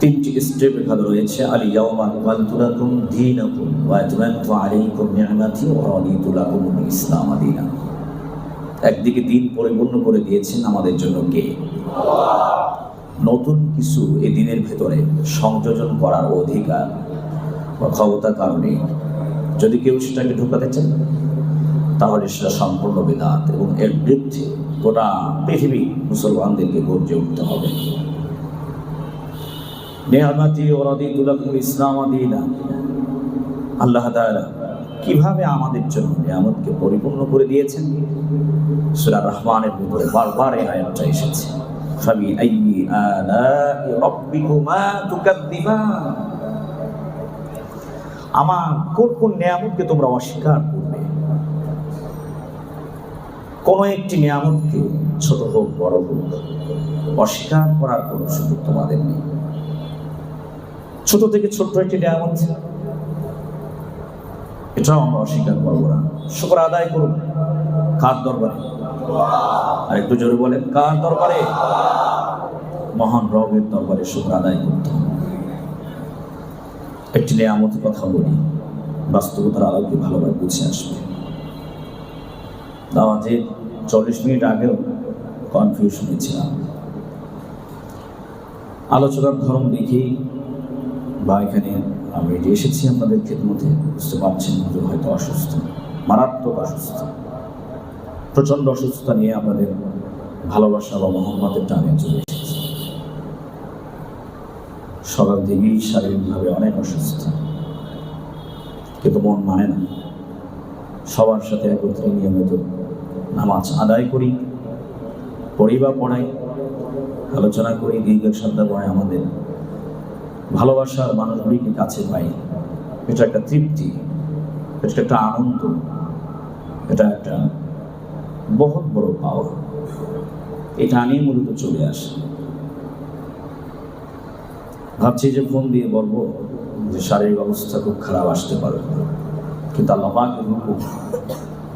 তিনটি স্টেপ এখানে রয়েছে আলী ইয়াউমা আকমালতু দীনাকুম ওয়া আতমামতু আলাইকুম নি'মাতি ওয়া রাদিতু লাকুম ইসলাম দীনা। একদিকে দিন পরিপূর্ণ করে দিয়েছেন আমাদের জন্য কে? নতুন কিছু এই দিনের ভেতরে সংযোজন করার অধিকার বা ক্ষমতা কারণে যদি কেউ সেটাকে ঢোকাতে চান তাহলে সেটা সম্পূর্ণ বেদাত এবং এর বিরুদ্ধে গোটা পৃথিবী মুসলমানদেরকে গর্জে উঠতে হবে। নেহামাতি ও রদিদুল্লাকুল ইসলাম আদিনা আল্লাহ তাআলা কীভাবে আমাদের জন্য নিয়ামতকে পরিপূর্ণ করে দিয়েছেন? সূরা রহমানের ভিতরে বারবার এই আয়াতটা এসেছে। ফাবি আইয়ি আলাই রাব্বিকুমা তুকাদ্দিবান। আমার কোন কোন নিয়ামতকে তোমরা অস্বীকার করবে? কোন একটি নিয়ামতকে ছোট হোক, বড় হোক, অস্বীকার করার কোনো সুযোগ তোমাদের নেই। ছোট থেকে ছোট্ট একটি নিয়ামত এটাও আমরা অস্বীকার করব না। শুক্র আদায় করুন। কার দরবারে? আর একটু জোরে বলেন কার দরবারে? মহান রবের দরবারে শুক্র আদায় করতে একটি নিয়ামতের কথা বলি বাস্তবতার আলোকে ভালোভাবে বুঝে আসবে? যে চল্লিশ মিনিট আগেও কনফিউশনে ছিলাম আলোচনার ধরন দেখেই বা এখানে আমি যে এসেছি আপনাদের মধ্যে বুঝতে পারছেন হুজুর হয়তো অসুস্থ, মারাত্মক অসুস্থ। প্রচণ্ড অসুস্থতা নিয়ে আপনাদের ভালোবাসা বা মোহাম্মতের টানে চলে এসেছি। সকাল থেকেই শারীরিকভাবে অনেক অসুস্থ। কিন্তু মন মানে না। সবার সাথে একত্রে নিয়মিত নামাজ আদায় করি, পড়ি বা পড়াই, আলোচনা করি, দীর্ঘ সন্ধ্যা পড়ে আমাদের ভালোবাসার মানুষগুলিকে কাছে পাই। এটা একটা তৃপ্তি, এটা একটা আনন্দ, এটা একটা বহুত বড় পাওয়া। এটা নিয়ে মূলত চলে আসে। ভাবছি যে ফোন দিয়ে বলব যে শারীরিক অবস্থা খুব খারাপ, আসতে পারে কিন্তু আল্লাহ হুকুম,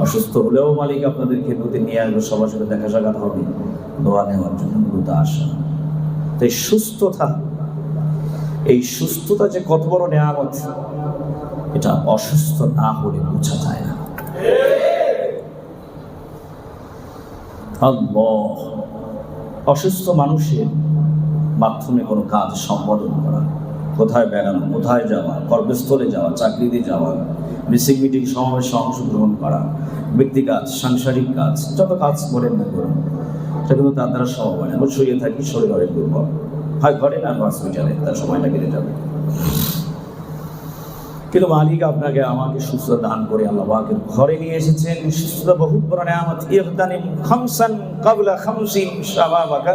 অসুস্থ হলেও মালিক আপনাদেরকে নদী নিয়ে আসবে, সবার সাথে দেখা সাক্ষাৎ হবে, দোয়া নেওয়ার জন্য মূলত আসা তাই সুস্থতা এই সুস্থতা যে কত বড় নেয়ামত, এটা অসুস্থ না হলে বোঝা যায় না। অসুস্থ মানুষের মাধ্যমে কোনো কাজ সম্পাদন করা। কোথায় বেড়ানো, কোথায় যাওয়া, কর্মস্থলে যাওয়া, চাকরিতে যাওয়া, মিসিং মিটিং সমাবেশে অংশগ্রহণ করা, ব্যক্তি কাজ, সাংসারিক কাজ, যত কাজ করেন না করুন কিন্তু তার দ্বারা সম্ভব হয় আমরা শুয়ে থাকি, শরীর অনেক দুর্বল। হয় ঘরে না হসপিটালে তার সময়টা কেটে যাবে। কিন্তু মালিক আপনাকে আমাকে সুস্থ দান করে আল্লাহ পাকের ঘরে নিয়ে এসেছেন। সুস্থতা বহুত বড় নিয়ামত। ইহদানি খামসান কাবলা খামসিন শাবাবাকা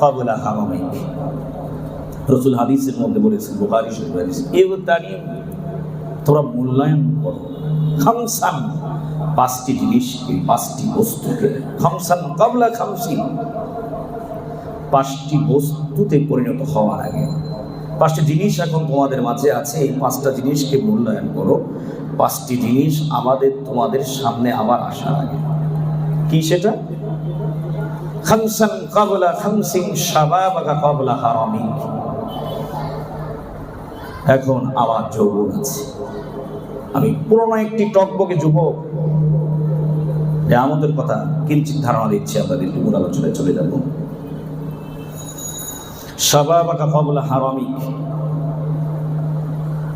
কাবলা হামামিক রসুল হাদিসের মধ্যে বলেছেন, বুখারী শরীফ হাদিস ইহদানি তোরা মূল্যায়ন করো। খামসান পাঁচটি জিনিসকে পাঁচটি বস্তুকে। খামসান কাবলা খামসিন। পাঁচটি বস্তুতে পরিণত হওয়ার আগে। পাঁচটি জিনিস এখন তোমাদের মাঝে আছে। এই পাঁচটা জিনিসকে মূল্যায়ন করো। পাঁচটি জিনিস আমাদের, তোমাদের সামনে আবার আসার আগে। কি সেটা? খামসান কাবলা খামসিং শাবাবাকা কাবলা হারামি। এখন আমার যৌবন আছে। আমি পুরনো একটি টকবকে যুবক। আমাদের কথা কিঞ্চিত ধারণা দিচ্ছি আপনাদের মূল আলোচনায় চলে যাব। সাবাবাকা কবলা হারামিক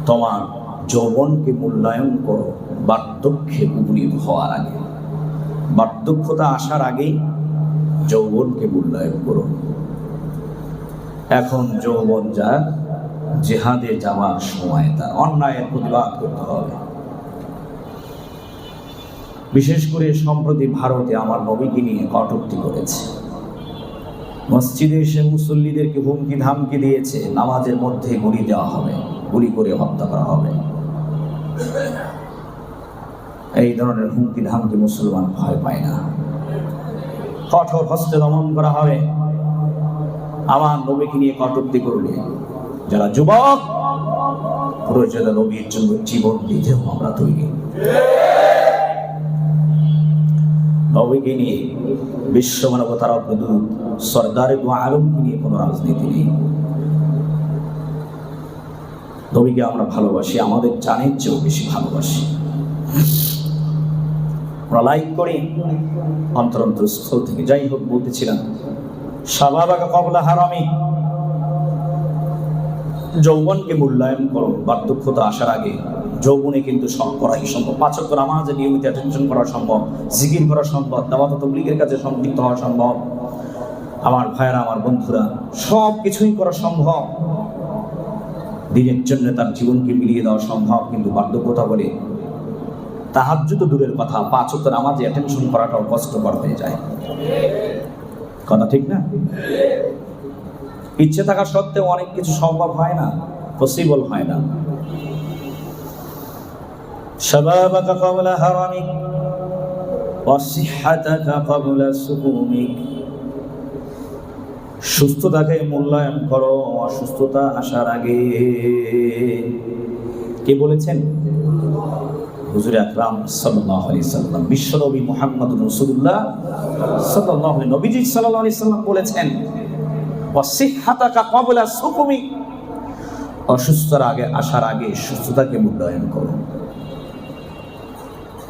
তোমার যৌবনকে মূল্যায়ন করো, বার্ধক্যে উপনীত হওয়ার আগে। বার্ধক্যতা আসার আগেই যৌবনকে মূল্যায়ন করো। এখন যৌবন যা, জেহাদে যাওয়ার সময় তার অন্যায়ের প্রতিবাদ করতে হবে। বিশেষ করে সম্প্রতি ভারতে আমার নবীকে নিয়ে কটূক্তি করেছে। মসজিদে এসে মুসল্লিদেরকে হুমকি ধামকি দিয়েছে, নামাজের মধ্যে গুলি দেওয়া হবে, গুলি করে হত্যা করা হবে। এই ধরনের হুমকি ধামকি মুসলমান ভয় পায় না। কঠোর হস্তে দমন করা হবে। আমার নবীকে নিয়ে কটূক্তি করলে, যারা যুবক প্রয়োজনে নবীর জন্য জীবন দিতেও আমরা তৈরি। নবীকে নিয়ে, বিশ্ব মানবতার অগ্রদূত সর্দারে আলমকে নিয়ে কোনো রাজনীতি নেই। নবীকে আমরা ভালোবাসি, আমাদের জানের চেয়েও বেশি ভালোবাসি। আমরা লাইক করি অন্তরন্ত স্থল থেকে যাই হোক বলতেছিলাম স্বাভাবিক কবলা হারামি। যৌবনকে মূল্যায়ন করো, বার্ধক্যতা আসার আগে যৌবনে কিন্তু সব করাই সম্ভব। পাচক নামাজে নিয়মিত অ্যাটেনশন করা সম্ভব, জিকির করা সম্ভব, দাওয়াত তবলিগের কাছে সম্পৃক্ত হওয়া সম্ভব। আমার ভাইয়েরা, আমার বন্ধুরা সব কিছুই করা সম্ভব। দিনের জন্য তার জীবনকে মিলিয়ে দেওয়া সম্ভব, কিন্তু বার্ধক্যতা বলে তাহাজ্জু তো দূরের কথা পাঁচ ওয়াক্ত নামাজে অ্যাটেনশন করাটাও কষ্টকর হয়ে যায়। কথা ঠিক না? ইচ্ছে থাকা সত্ত্বেও অনেক কিছু সম্ভব হয় না পসিবল হয় না। شبابك قبل هرمك وصحتك قبل سقومك সুস্থতাকে মূল্যায়ন করো অসুস্থতা আসার আগে কে বলেছেন হুজুর আকরাম সাল্লাল্লাহু আলাইহি সাল্লাম বিশ্বনবী মুহাম্মদ রাসূলুল্লাহ সাল্লাল্লাহু আলাইহি নবীজি সাল্লাল্লাহু আলাইহি সাল্লাম বলেছেন ওয়াসিহহাতাকা ক্বাবলা সুকুমি অসুস্থতার আগে আসার আগে সুস্থতাকে মূল্যায়ন করো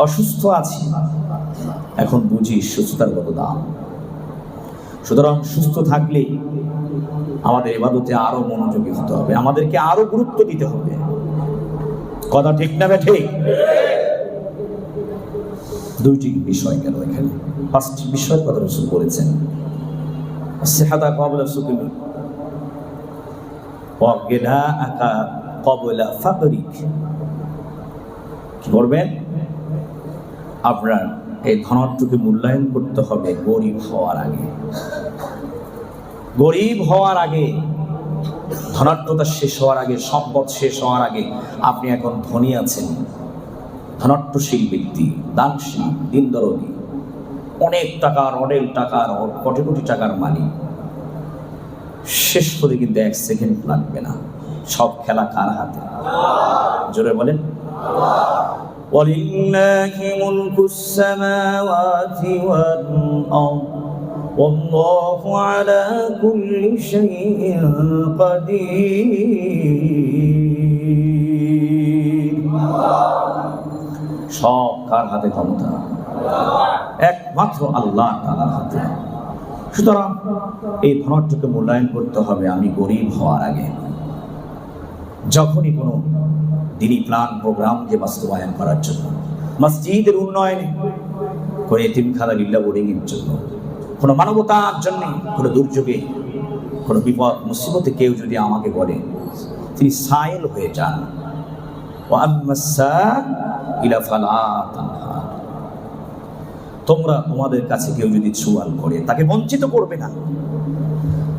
অসুস্থ আছি। এখন বুঝি সুস্থতার কত দাম। সুতরাং সুস্থ থাকলে আমাদের এবাদতে আরও মনোযোগী হতে হবে। আমাদেরকে আরও গুরুত্ব দিতে হবে। কথা ঠিক না ঠিক দুইটি বিষয় গেল এখানে? ফার্স্ট বিষয়ের কথা রসুল বলেছেন। সেহাদা কবলা সুকুমি ওয়াগেনা আকা কবলা ফাকরিক কি করবেন আপনার এই ধনাত্মকে মূল্যায়ন করতে হবে গরিব হওয়ার আগে। গরিব হওয়ার আগে ধনাত্মতা শেষ হওয়ার আগে, সম্পদ শেষ হওয়ার আগে আপনি এখন ধনী আছেন। ধনাট্যশীল ব্যক্তি, দানশীল, দিনদরদি। অনেক টাকার অনেক টাকার, কোটি কোটি টাকার মালিক। শেষ করে কিন্তু এক সেকেন্ড লাগবে না। সব খেলা কার হাতে? জোরে বলেন। ولله ملك السماوات والأرض والله على كل شيء قدير সব কার হাতে ক্ষমতা একমাত্র আল্লাহ তালার হাতে সুতরাং এই ধনটাকে মূল্যায়ন করতে হবে আমি গরিব হওয়ার আগে যখনই কোনো দিনই প্ল্যান প্রোগ্রামকে বাস্তবায়ন করার জন্য। মসজিদের উন্নয়নে কোনো এতিমখানা লিল্লা বোর্ডিংয়ের জন্য, কোনো মানবতার জন্য কোনো দুর্যোগে, কোনো বিপদ, মুসিবতে কেউ যদি আমাকে বলে, তিনি সাইল হয়ে যান। তোমরা তোমাদের কাছে কেউ যদি সুয়াল করে, তাকে বঞ্চিত করবে না।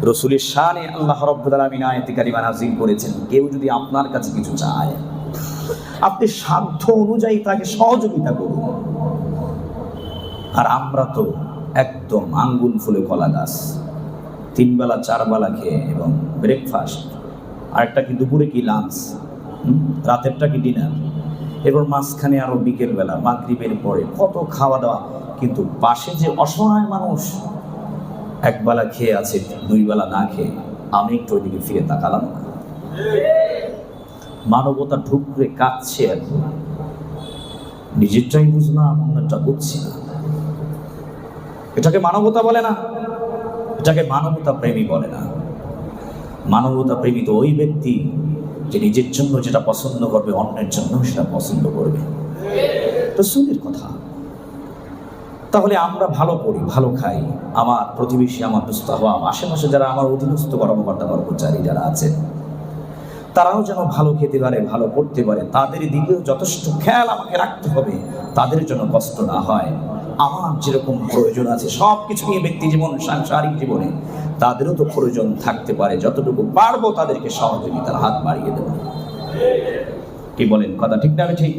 রসুলের শানে আল্লাহ রব্বুল আলামিন আয়াতে কারিমা করেছেন, কেউ যদি আপনার কাছে কিছু চায় আপনি সাধ্য অনুযায়ী তাকে সহযোগিতা করুন। আর আমরা তো একদম আঙ্গুল ফুলে কলা গাছ। তিন বেলা চার বেলা খেয়ে এবং ব্রেকফাস্ট আরেকটা কি দুপুরে কি লাঞ্চ রাতেরটা কি ডিনার এরপর মাঝখানে আরও বিকেল বেলা মাগরিবের পরে কত খাওয়া দাওয়া কিন্তু পাশে যে অসহায় মানুষ এক বেলা খেয়ে আছে দুই বেলা না খেয়ে, আমি একটু ওইদিকে ফিরে তাকালাম। না মানবতা ঢুকরে কাঁদছে এখন নিজেরটাই বুঝলাম অন্যটা বুঝছি না। এটাকে মানবতা বলে না। এটাকে মানবতা প্রেমী বলে না। মানবতা প্রেমী তো ওই ব্যক্তি যে নিজের জন্য যেটা পছন্দ করবে, অন্যের জন্য সেটা পছন্দ করবে। তো সুদের কথা। তাহলে আমরা ভালো করি, ভালো খাই। আমার প্রতিবেশী, আমার দুস্থ হওয়া আশেপাশে যারা আমার অধীনস্থ কর্মকর্তা কর্মচারী যারা আছেন তারাও যেন ভালো খেতে পারে, ভালো করতে পারে, তাদের দিকেও যথেষ্ট খেয়াল আমাকে রাখতে হবে, তাদের জন্য কষ্ট না হয়। আমার যেরকম প্রয়োজন আছে সব কিছু নিয়ে ব্যক্তি জীবন, সাংসারিক জীবনে, তাদেরও তো প্রয়োজন থাকতে পারে, যতটুকু পারব তাদেরকে সহযোগিতার হাত বাড়িয়ে দেবো। কি বলেন, কথা ঠিক না ঠিক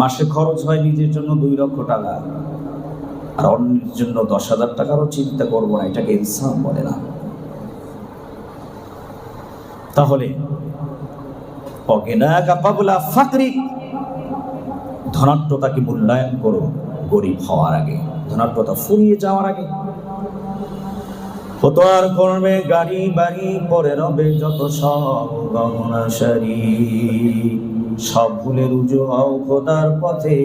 মাসে খরচ হয় নিজের জন্য দুই লক্ষ টাকা, আর অন্যের জন্য দশ হাজার টাকারও চিন্তা করব না, এটাকে ইনসান বলে না। তাহলে ধনাত্মতাকে মূল্যায়ন করো গরিব হওয়ার আগে ধনাত্মতা ফুরিয়ে যাওয়ার আগে। ফতোয়ার করবে গাড়ি বাড়ি, পরে রবে যত সব গহনা সারি সব ভুলে রুজু হও খোদার পথে,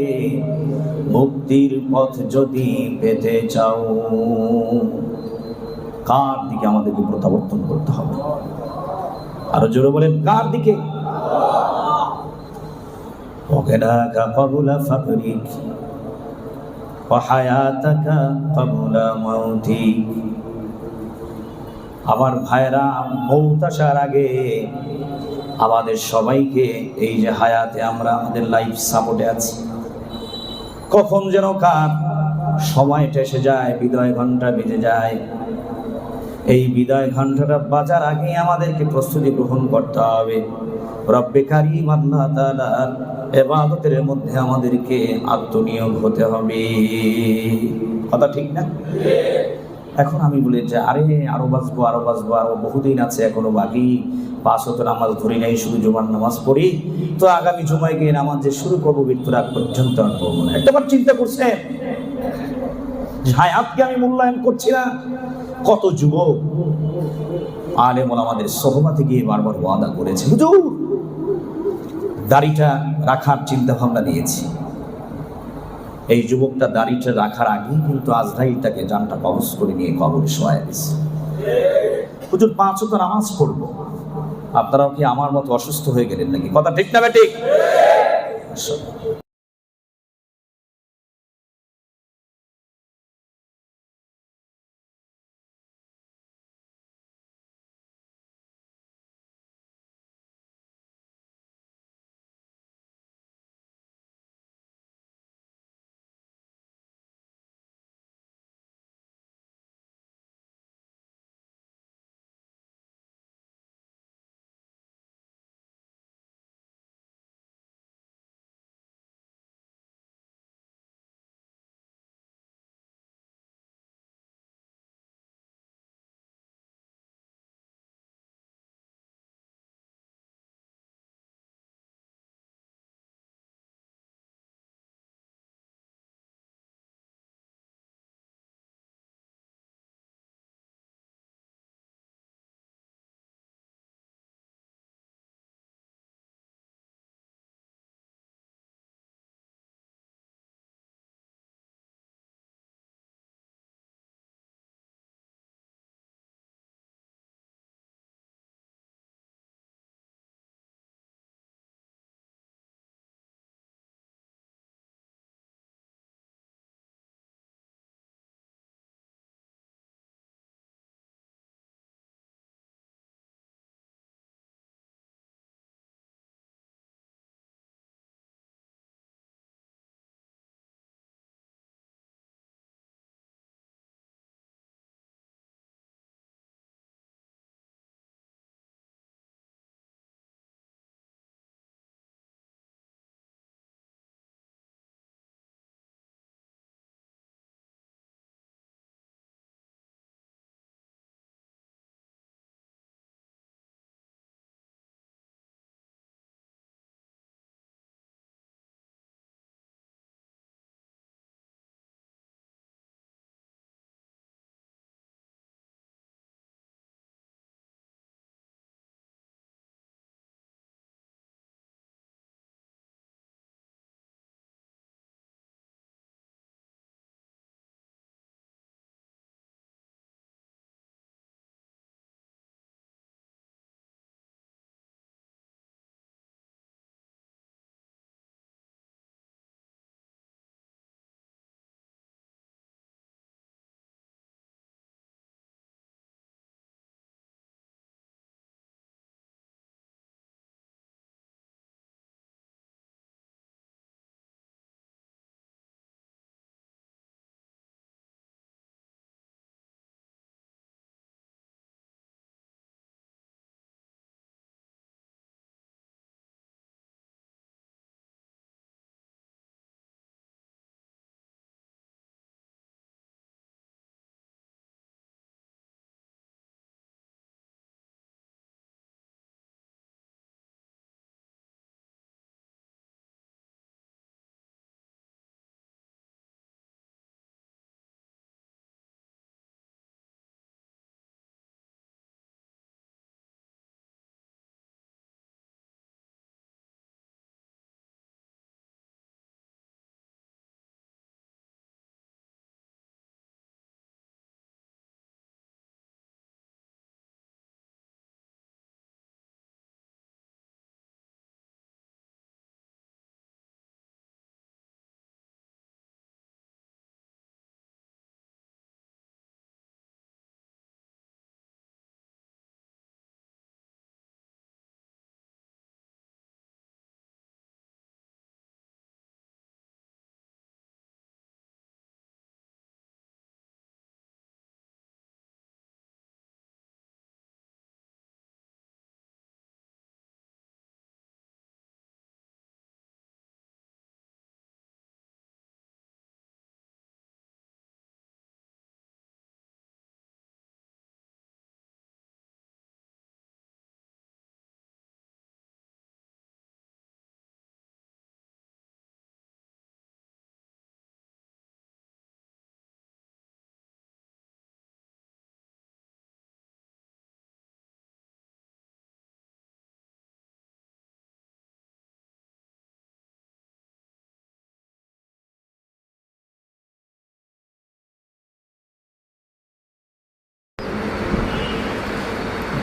মুক্তির পথ যদি পেতে চাও। কার দিকে আমাদেরকে প্রত্যাবর্তন করতে হবে? আরো জোরে বলেন কার দিকে وكذاك قبل فقرك وحياتك قبل موتك আমার ভাইরা মৌত আসার আগে আমাদের সবাইকে এই যে হায়াতে আমরা আমাদের লাইফ সাপোর্টে আছি কখন যেন কার সময়টা এসে যায় বিদায় ঘন্টা বেজে যায় এই বিদায় ঘন্টাটা বাজার আগে আমাদেরকে প্রস্তুতি গ্রহণ করতে হবে। রব্বে কারিম, আল্লাহ তাআলার এবাদতের মধ্যে আমাদেরকে আত্মনিয়োগ হতে হবে। কথা ঠিক না? এখন আমি বলি যে, আরে আরও বাঁচবো আরও বাঁচবো, আরও বহুদিন আছে, এখনও বাকি। পাঁচ হতো নামাজ ধরি নাই, শুধু জুমার নামাজ পড়ি। তো আগামী জুমায় গিয়ে নামাজ যে শুরু করব মৃত্যুর পর্যন্ত আর করব না। একটাবার চিন্তা করছেন? হায়াতকে আমি মূল্যায়ন করছি না। কত যুবক আলেমন আমাদের সহবাতে গিয়ে বারবার ওয়াদা করেছে, হুজুর! দাড়িটা রাখার চিন্তা ভাবনা দিয়েছি। এই যুবকটা দাড়িটা রাখার আগেই কিন্তু আজরাইল তাকে জানটা কবজ করে নিয়ে কবর শোয়া দিয়েছে। হুজুর, পাঁচ তো নামাজ পড়ব। আপনারাও কি আমার মতো অসুস্থ হয়ে গেলেন নাকি? কথা ঠিক না ঠিক?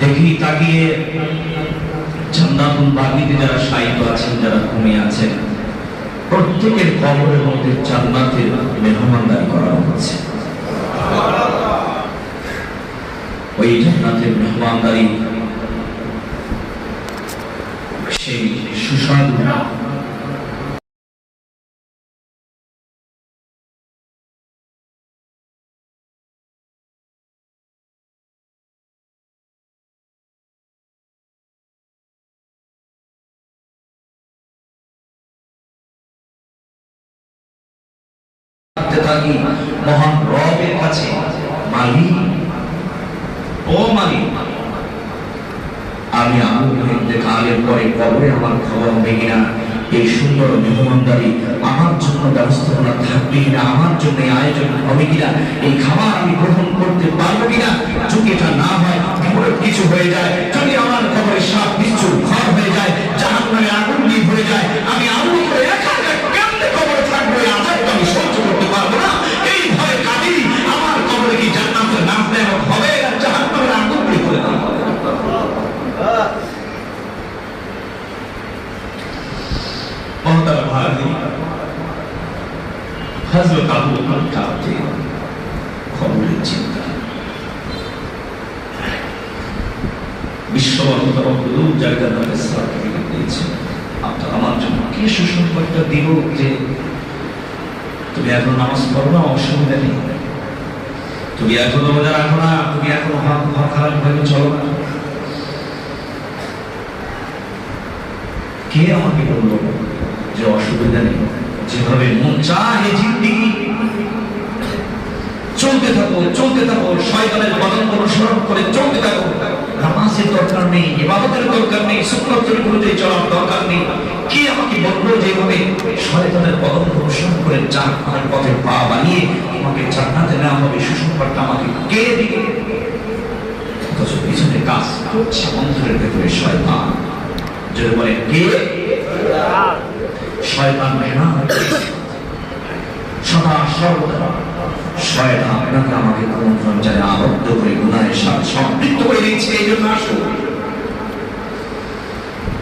দেখি তাকিয়ে জান্নাতুল বাকিতে যারা শায়িত আছেন, যারা ঘুমিয়ে আছেন, প্রত্যেকের কবরের মধ্যে জান্নাতের মেহমানদারি করা হচ্ছে। ওই জান্নাতের মেহমানদারি সেই সুস্বাদু করতে মহান রবের কাছে মালিক ও মালিক আমি আবু ইন্তেকালের পরে কবরে আমার খবর হবে কিনা? এই সুন্দর মেহমানদারি আমার জন্য ব্যবস্থাপনা থাকবে কিনা? আমার জন্য আয়োজন হবে কিনা? এই খাবার আমি গ্রহণ করতে পারব কিনা? যদি এটা না হয়, বিপরীত কিছু হয়ে যায়। যদি আমার খবরে সাপ, বিচ্ছু, ঘর হয়ে যায় জাহান নামে আগুন ভরে যায় রোজা রাখো না, তুমি এখন হক হক হালাল ভাবে চলো না। কে আমাকে বলল যে অসুবিধা নেই? যেভাবে মন চাহে জিন্দিগি চলতে থাকো চলতে থাকো, শয়তানের বদন অনুসরণ করে চলতে থাকো। নামাজের দরকার নেই, ইবাদতের দরকার নেই, সুন্নতের অনুযায়ী চলার দরকার নেই। বলল যেভাবে শয়তানের বদন অনুসরণ করে জাহান্নামের পথে পা বানিয়ে আমাকে জান্নাতে নেওয়া হবে, সুসংবাদটা আমাকে কে দিবে? অথচ পিছনে কাজ করছে অন্তরের ভেতরে শয়তান। যদি বলে কে? শয়তান মেহনত সদা সর্বদা শয়তান আপনাকে আমাকে কোন জানে আবদ্ধ করে গুনাহের সাথে সম্পৃক্ত করে দিচ্ছে, এই জন্য আসুন।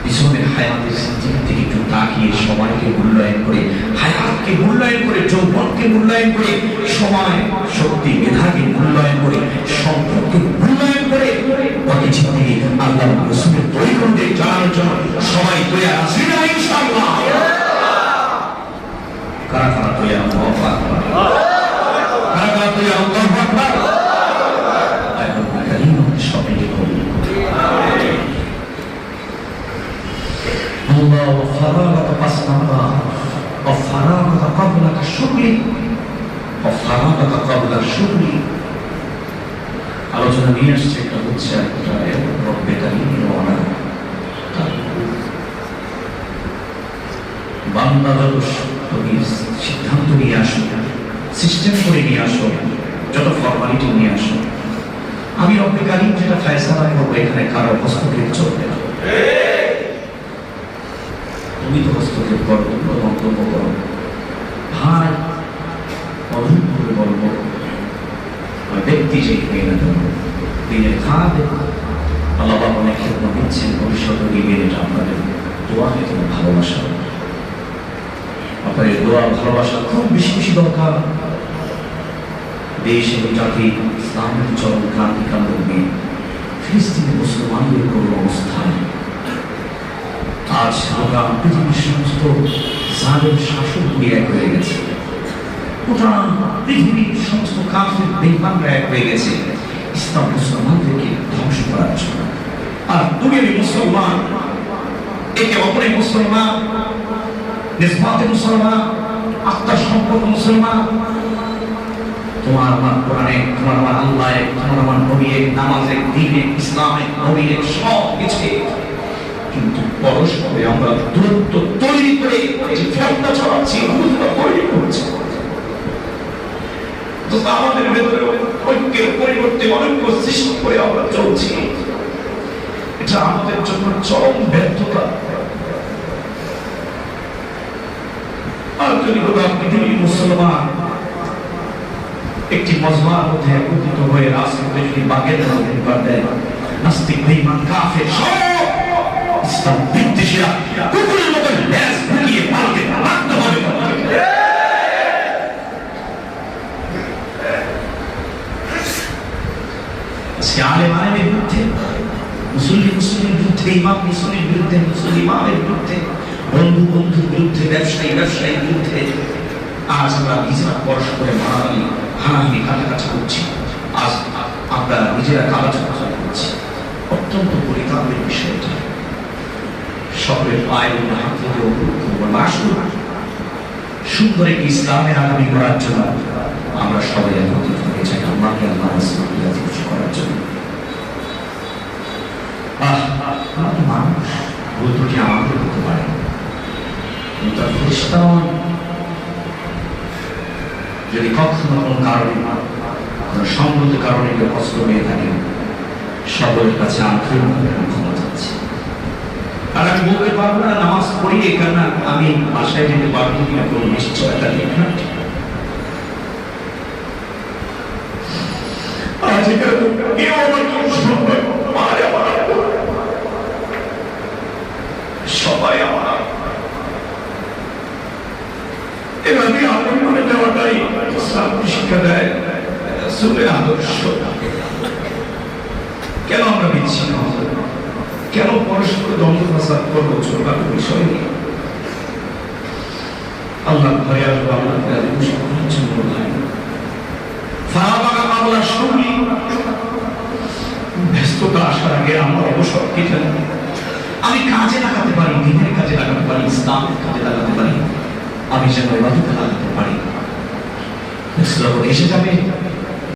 পিছনের হায়াতের সিদ্দিক থেকে একটু তাকিয়ে সময়কে মূল্যায়ন করে, হায়াতকে মূল্যায়ন করে, যৌবনকে মূল্যায়ন করে, সময়, শক্তি, মেধাকে মূল্যায়ন করে, সম্পদকে মূল্যায়ন করে বাকি জিন্দিগি আল্লাহ রসুলের পরিকণ্ডে জানার জন্য সবাই তৈরি আছে না, ইনশাআল্লাহ। কারা কারা তৈরি আল্লাহু আকবার কারা কারা তৈরি আল্লাহু আকবার আয়াতুল কারীম সবাইকে কবুল করুন الله وفراغك فاسمعها وفراغك قبلك شغلي وفراغك قبل شغلي আলোচনা নিয়ে আসছে একটা হচ্ছে একটা রব্বে কারিম ওয়ানা বান্দা যত তুমি সিদ্ধান্ত নিয়ে আসো সিস্টেম করে নিয়ে আসো যত ফর্মালিটি নিয়ে আসো আমি রব্বে কারিম যেটা ফয়সালা করবো এখানে কারো হস্তক্ষেপ চলবে না তুমি হস্তক্ষেপ করো তোমরা মন্তব্য করো ভাই অনুরূপভাবে বলব ব্যক্তি যে মেয়ে না কেন দিনের খাদ আল্লাহ অনেক ক্ষেত্র দিচ্ছেন ভবিষ্যতে দিবেন এটা আপনাদের দোয়া কিন্তু ভালোবাসা আপনাদের দোয়া ভালোবাসা খুব বেশি বেশি দরকার। দেশ এবং জাতি ইসলামের চরম ক্রান্তিকান্ত নিয়ে ফিলিস্তিনি মুসলমানদের অবস্থান আজ গোটা পৃথিবীর সমস্ত জালের শাসকগুলি এক হয়ে গেছে। গোটা পৃথিবীর সমস্ত কাফের বেইমানরা এক হয়ে গেছে। ইসলাম মুসলমানদেরকে ধ্বংস করার জন্য। আর তুমি মুসলমান, একে অপরে মুসলমান নিসবাতে মুসলমান আত্মার সম্পর্ক মুসলমান। তোমার আমার কোরআনে, তোমার আমার আল্লাহ তোমার আমার নবী নামাজে, দিনে, ইসলাম নবী সব কিছু কিন্তু পরস্পরে আমরা দূরত্ব তৈরি করে ছড়াচ্ছি তৈরি করছি। আমাদের ভেতরে ঐক্যের পরিবর্তে সৃষ্টি করে আমরা চলছি। এটা আমাদের জন্য চরম ব্যর্থতা। আর যদি গোটা মুসলমান একটি মজমার মধ্যে একত্রিত হয়ে রাজনীতি যদি বাগের নাস্তিক, বেঈমান, কাফের সব বন্ধু বন্ধুর বিরুদ্ধে ব্যবসায়ী আজ আমরা নিজেরা পরস্পরে মারামারি হানাহানি কাটাকাটি করছি আজ আমরা নিজেরা কালাচালা করছি অত্যন্ত পরিতাপের বিষয় এটা সকলের উপর হাত থেকে অনুরোধ সুন্দর একটি ইসলামের আগামী করার জন্য আমরা সবাই একত্রিত হয়ে যাই আল্লাহকে আল্লাহ করার জন্য। হতে পারে। কিন্তু। যদি কখনো কোনো কারণে, কোনো সঙ্গত কারণে কেউ কষ্ট হয়ে থাকে, সকলের কাছে চাচ্ছি আর আমি বলতে পারব না, নামাজ পড়ি এখানে আমি বাসায় যেতে পারব কিনা কোনো নিশ্চয়তা নেই। না কোনো আমার বিচ্ছিন্ন? কেন পরস্পর দ্বন্দ্ব ফাসাদ করব ছোটখাটো বিষয় নিয়ে? আল্লাহ ঘরে আসব আল্লাহ ফারাবাগা মামলা শুনলি? ব্যস্ততা আসার আগে আমার অবসর কি জানি আমি কাজে লাগাতে পারি, দিনের কাজে লাগাতে পারি, ইসলামের কাজে লাগাতে পারি। আমি যেন লাগাতে পারি। এসে যাবে।